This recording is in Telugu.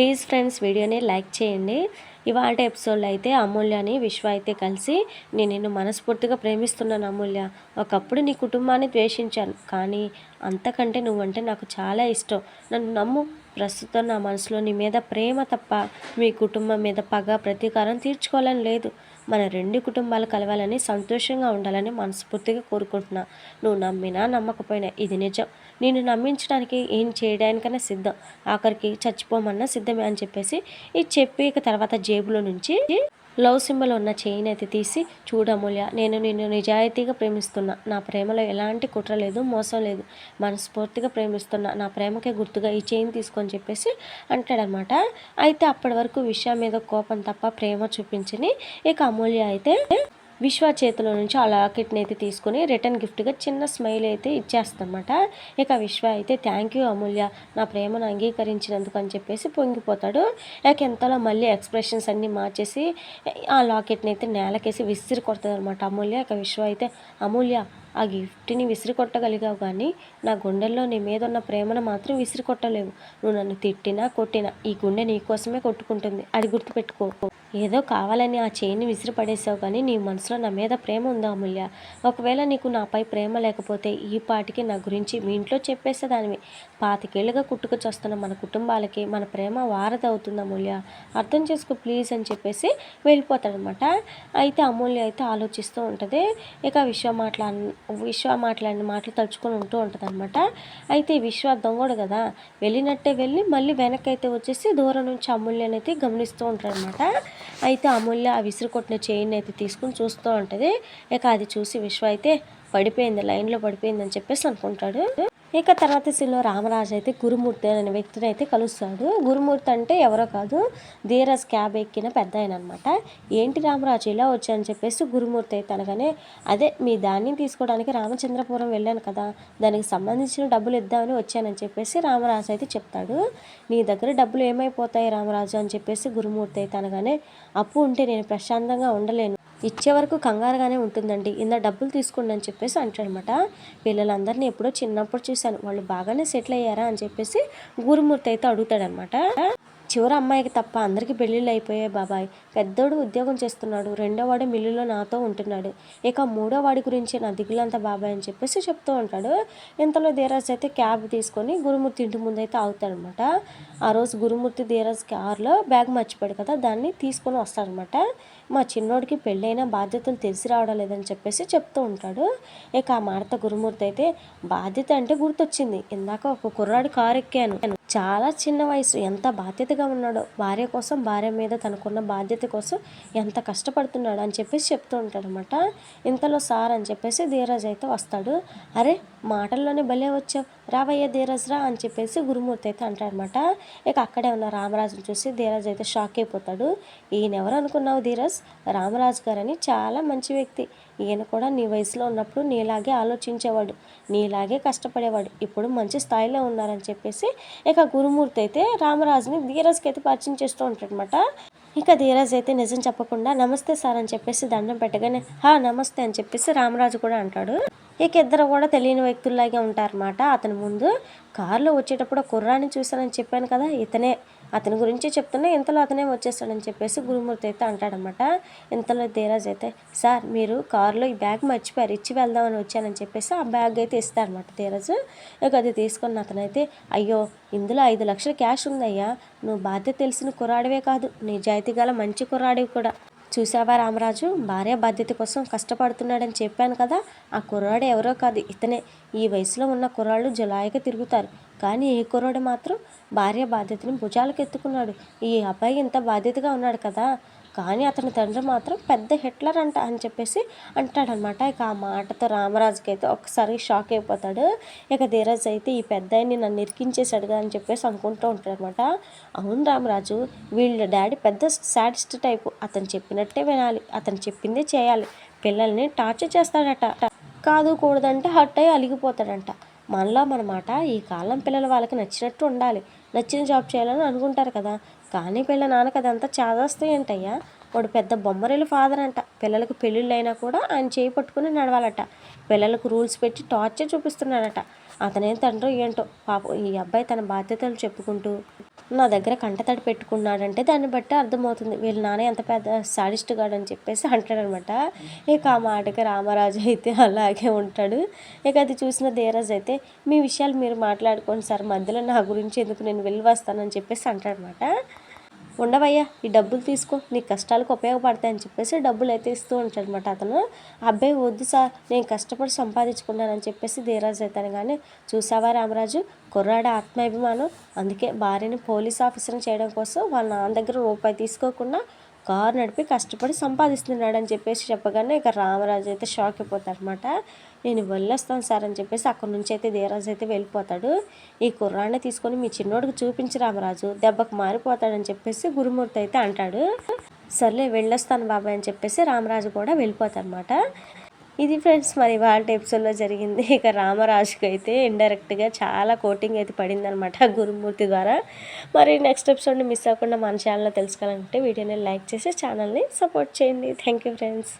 ప్లీజ్ ఫ్రెండ్స్ వీడియోని లైక్ చేయండి. ఇవాళ ఎపిసోడ్లో అయితే అమూల్యని విశ్వ అయితే కలిసి నేను నిన్ను మనస్ఫూర్తిగా ప్రేమిస్తున్నాను అమూల్య. ఒకప్పుడు నీ కుటుంబాన్ని ద్వేషించాను కానీ అంతకంటే నువ్వంటే నాకు చాలా ఇష్టం. నన్ను నమ్ము. ప్రస్తుతం నా మనసులో నీ మీద ప్రేమ తప్ప మీ కుటుంబం మీద పగ ప్రతీకారం తీర్చుకోవాలని లేదు. మన రెండు కుటుంబాలు కలవాలని సంతోషంగా ఉండాలని మనస్ఫూర్తిగా కోరుకుంటున్నా. నువ్వు నమ్మినా నమ్మకపోయినా ఇది నిజం. నేను నమ్మించడానికి ఏం చేయడానికైనా సిద్ధం. ఆఖరికి చచ్చిపోమన్నా సిద్ధమే అని చెప్పేసి ఇది చెప్పి ఇక తర్వాత జేబులో నుంచి లవ్ సింబల్ ఉన్న చైన్ అయితే తీసి చూడమూల్య. నేను నిన్ను నిజాయితీగా ప్రేమిస్తున్నా. నా ప్రేమలో ఎలాంటి కుట్ర లేదు మోసం లేదు. మనస్ఫూర్తిగా ప్రేమిస్తున్నా. నా ప్రేమకే గుర్తుగా ఈ చైన్ తీసుకొని చెప్పేసి అంటాడనమాట. అయితే అప్పటి వరకు విషయం మీద కోపం తప్ప ప్రేమ చూపించని ఇక అమూల్య అయితే విశ్వ చేతిలో నుంచి ఆ లాకెట్ని అయితే తీసుకొని రిటర్న్ గిఫ్ట్గా చిన్న స్మైల్ అయితే ఇచ్చేస్తానమాట ఇక విశ్వ అయితే థ్యాంక్ యూ అమూల్య నా ప్రేమను అంగీకరించినందుకు అని చెప్పేసి పొంగిపోతాడు. ఇక ఎంతలో మళ్ళీ ఎక్స్ప్రెషన్స్ అన్నీ మార్చేసి ఆ లాకెట్ని అయితే నేలకేసి విసిరి కొడుతుంది అనమాట అమూల్య. ఇక విశ్వ అయితే అమూల్య ఆ గిఫ్ట్ని విసిరి కొట్టగలిగావు కానీ నా గుండెల్లో నీ మీద ఉన్న ప్రేమను మాత్రం విసిరి కొట్టలేవు. నువ్వు నన్ను తిట్టినా కొట్టినా ఈ గుండె నీ కోసమే కొట్టుకుంటుంది. అది గుర్తుపెట్టుకో. ఏదో కావాలని ఆ చేయిని విసిరి పడేసావు కానీ నీ మనసులో నా మీద ప్రేమ ఉందా అమూల్య? ఒకవేళ నీకు నాపై ప్రేమ లేకపోతే ఈ పాటికి నా గురించి మీ ఇంట్లో చెప్పేసేదానివి. పాతికేళ్ళుగా కుట్టుకొచ్చొస్తున్న మన కుటుంబాలకి మన ప్రేమ వారధి అవుతుంది అమూల్య. అర్థం చేసుకో ప్లీజ్ అని చెప్పేసి వెళ్ళిపోతాడనమాట. అయితే అమూల్య అయితే ఆలోచిస్తూ ఉంటుంది. ఇక విశ్వ మాట్లా విశ్వ మాట్లాడిన మాటలు తలుచుకొని ఉంటూ ఉంటుంది అనమాట అయితే విశ్వ దొంగడు కదా. వెళ్ళినట్టే వెళ్ళి మళ్ళీ వెనక్కి అయితే వచ్చేసి దూరం నుంచి అమూల్యనైతే గమనిస్తూ ఉంటాడనమాట. అయితే అమూల్య ఆ విసిరి కొట్టిన చైన్ అయితే తీసుకుని చూస్తూ ఉంటుంది. ఇక అది చూసి విశ్వ అయితే పడిపోయింది లైన్లో పడిపోయింది అని చెప్పేసి అనుకుంటాడు. ఇక తర్వాత సీన్లో రామరాజు అయితే గురుమూర్తి అనే వ్యక్తిని అయితే కలుస్తాడు. గురుమూర్తి అంటే ఎవరో కాదు ధీరస్ క్యాబ్ ఎక్కిన పెద్ద ఆయన అనమాట ఏంటి రామరాజు ఇలా వచ్చాయని చెప్పేసి గురుమూర్తి అయితే అనగానే అదే మీ దాన్ని తీసుకోవడానికి రామచంద్రపురం వెళ్ళాను కదా దానికి సంబంధించిన డబ్బులు ఇద్దామని వచ్చానని చెప్పేసి రామరాజు అయితే చెప్తాడు. నీ దగ్గర డబ్బులు ఏమైపోతాయి రామరాజు? అని చెప్పేసి గురుమూర్తి అయితే అనగానే అప్పు ఉంటే నేను ప్రశాంతంగా ఉండలేను. ఇచ్చే వరకు కంగారుగానే ఉంటుందండి. ఇంత డబ్బులు తీసుకోండి అని చెప్పేసి అంటాడనమాట పిల్లలందరినీ ఎప్పుడో చిన్నప్పుడు చూశాను. వాళ్ళు బాగానే సెటిల్ అయ్యారా అని చెప్పేసి గురుమూర్తి అయితే అడుగుతాడనమాట చివరి అమ్మాయికి తప్ప అందరికీ పెళ్ళిళ్ళు అయిపోయాయి బాబాయ్. పెద్దోడు ఉద్యోగం చేస్తున్నాడు. రెండోవాడు మిల్లులో నాతో ఉంటున్నాడు. ఇక మూడోవాడి గురించి నా దిగులంతా బాబాయ్ అని చెప్పేసి చెప్తూ ఉంటాడు. ఇంతలో ధీరాజ్ అయితే క్యాబ్ తీసుకొని గురుమూర్తి ఇంటి ముందు అయితే అవుతాడనమాట ఆ రోజు గురుమూర్తి ధీరాజ్ కార్లో బ్యాగ్ మర్చిపోయాడు కదా దాన్ని తీసుకొని వస్తాడనమాట మా చిన్నోడికి పెళ్ళైన బాధ్యతలు తెలిసి రావడం లేదని చెప్పేసి చెప్తూ ఉంటాడు. ఇక ఆ మాడత గురుమూర్తి అయితే బాధ్యత అంటే గుర్తొచ్చింది. ఇందాక ఒక కుర్రాడు కారు ఎక్కాను. చాలా చిన్న వయసు. ఎంత బాధ్యతగా ఉన్నాడో. భార్య కోసం భార్య మీద తనకున్న బాధ్యత కోసం ఎంత కష్టపడుతున్నాడు అని చెప్పేసి చెప్తూ ఉంటాడనమాట ఇంతలో సార్ అని చెప్పేసి ధీరజ్ అయితే వస్తాడు. అరే మాటల్లోనే భలే వచ్చావు. రావయ్య ధీరజ్ రా అని చెప్పేసి గురుమూర్తి అయితే అంటాడనమాట ఇక అక్కడే ఉన్న రామరాజుని చూసి ధీరజ్ అయితే షాక్ అయిపోతాడు. ఈయన ఎవరు అనుకున్నావు ధీరజ్? రామరాజు గారని చాలా మంచి వ్యక్తి. ఈయన కూడా నీ వయసులో ఉన్నప్పుడు నీలాగే ఆలోచించేవాడు. నీలాగే కష్టపడేవాడు. ఇప్పుడు మంచి స్థాయిలో ఉన్నారని చెప్పేసి ఇక గురుమూర్తి అయితే రామరాజుని ధీరజ్కి అయితే పరిచయం చేస్తూ ఉంటాడనమాట ఇక ధీరజ్ అయితే నిజం చెప్పకుండా నమస్తే సార్ అని చెప్పేసి దండం పెట్టగానే హా నమస్తే అని చెప్పేసి రామరాజు కూడా అంటాడు. ఇక ఇద్దరు కూడా తెలియని వ్యక్తుల్లాగే ఉంటారన్నమాట అతని ముందు. కారులో వచ్చేటప్పుడు కుర్రాన్ని చూశానని చెప్పాను కదా ఇతనే అతని గురించి చెప్తున్నా ఇంతలో అతనే వచ్చేస్తాడని చెప్పేసి గురుమూర్తి అయితే అంటాడనమాట. ఇంతలో ధీరాజ్ అయితే సార్ మీరు కారులో ఈ బ్యాగ్ మర్చిపోయారు ఇచ్చి వెళ్దామని వచ్చానని చెప్పేసి ఆ బ్యాగ్ అయితే ఇస్తారనమాట ధీరాజ్. ఇక అది తీసుకున్న అతనైతే అయ్యో ఇందులో ఐదు లక్షల క్యాష్ ఉందయ్యా. నువ్వు బాధ్యత తెలిసిన కుర్రాడివే కాదు నిజాయితీ గల మంచి కుర్రాడివి కూడా. చూసావా రామరాజు? భార్య బాధ్యత కోసం కష్టపడుతున్నాడని చెప్పాను కదా. ఆ కుర్రాడు ఎవరో కాదు. ఇతనే. ఈ వయసులో ఉన్న కుర్రాళ్ళు జులాయిగా తిరుగుతారు. కానీ ఈ కుర్రాడు మాత్రం భార్య బాధ్యతని భుజాలకు ఎత్తుకున్నాడు ఈ అబ్బాయి ఇంత బాధ్యతగా ఉన్నాడు కదా. కానీ అతని తండ్రి మాత్రం పెద్ద హిట్లర్ అంట అని చెప్పేసి అంటాడనమాట. ఇక ఆ మాటతో రామరాజుకి అయితే ఒకసారి షాక్ అయిపోతాడు. ఇక ధీరజ్ అయితే ఈ పెద్ద నన్ను ఇరికించేశాడుగా అని చెప్పేసి అనుకుంటూ ఉంటాడనమాట. అవును రామరాజు వీళ్ళ డాడీ పెద్ద సాడిస్ట్ టైపు. అతను చెప్పినట్టే వినాలి అతను చెప్పిందే చేయాలి. పిల్లల్ని టార్చర్ చేస్తాడట. కాదు కూడదంటే హట్ అయ్యి అలిగిపోతాడంట. మనలో మనమాట ఈ కాలం పిల్లలు వాళ్ళకి నచ్చినట్టు ఉండాలి. నచ్చిన జాబ్ చేయాలని అనుకుంటారు కదా. కానీ పిల్ల నాన్నకి అదంతా చాదస్తాయి ఏంటయ్యా వాడు పెద్ద బొమ్మరేలు ఫాదర్ అంట. పిల్లలకు పెళ్ళిళ్ళు అయినా కూడా ఆయన చేయి పట్టుకుని నడవాలట. పిల్లలకు రూల్స్ పెట్టి టార్చర్ చూపిస్తున్నాడట. అతనేం తండ్రి ఏంటో? పాపం ఈ అబ్బాయి తన బాధ్యతలు చెప్పుకుంటూ నా దగ్గర కంటతడి పెట్టుకున్నాడంటే దాన్ని బట్టి అర్థమవుతుంది. వీళ్ళ నాన్న ఎంత పెద్ద సాడిస్ట్ గాడు అని చెప్పేసి అంటాడనమాట. ఇక ఆ మాటకి రామరాజు అయితే అలాగే ఉంటాడు. ఇక అది చూసిన ధీరజ్ అయితే మీ విషయాలు మీరు మాట్లాడుకోండి సార్ మధ్యలో నా గురించి ఎందుకు నేను వెళ్ళి వస్తానని చెప్పేసి అంటాడనమాట. ఉండవయ్యా ఈ డబ్బులు తీసుకో నీ కష్టాలకు ఉపయోగపడతాయని చెప్పేసి డబ్బులు అయితే ఇస్తూ ఉంటాడనమాట అతను. అబ్బాయి వద్దు సార్ నేను కష్టపడి సంపాదించుకున్నానని చెప్పేసి ధీరాజ్ అవుతాను కానీ చూసావా రామరాజు కుర్రాడ ఆత్మాభిమానం అందుకే భార్యని పోలీస్ ఆఫీసర్ని చేయడం కోసం వాళ్ళ నాన్న దగ్గర రూపాయి తీసుకోకుండా కారు నడిపి కష్టపడి సంపాదిస్తున్నాడు అని చెప్పేసి చెప్పగానే ఇక రామరాజు అయితే షాక్ అయిపోతాడనమాట నేను వెళ్ళొస్తాను సార్ అని చెప్పేసి అక్కడి నుంచి అయితే ధీరాజు అయితే వెళ్ళిపోతాడు. ఈ కుర్రాన్ని తీసుకొని మీ చిన్నోడికి చూపించి రామరాజు దెబ్బకు మారిపోతాడని చెప్పేసి గురుమూర్తి అయితే అంటాడు. సర్లే వెళ్ళొస్తాను బాబాయ్ అని చెప్పేసి రామరాజు కూడా వెళ్ళిపోతాడనమాట ఇది ఫ్రెండ్స్ మరి వాళ్ళ ఎపిసోడ్లో జరిగింది. ఇక రామరాజుకి అయితే ఇండైరెక్ట్గా చాలా కోటింగ్ అయితే పడిందనమాట గురుమూర్తి ద్వారా. మరి నెక్స్ట్ ఎపిసోడ్ని మిస్ అవ్వకుండా మన ఛానల్లో తెలుసుకోవాలంటే వీడియోని లైక్ చేసి ఛానల్ని సపోర్ట్ చేయండి. Thank you friends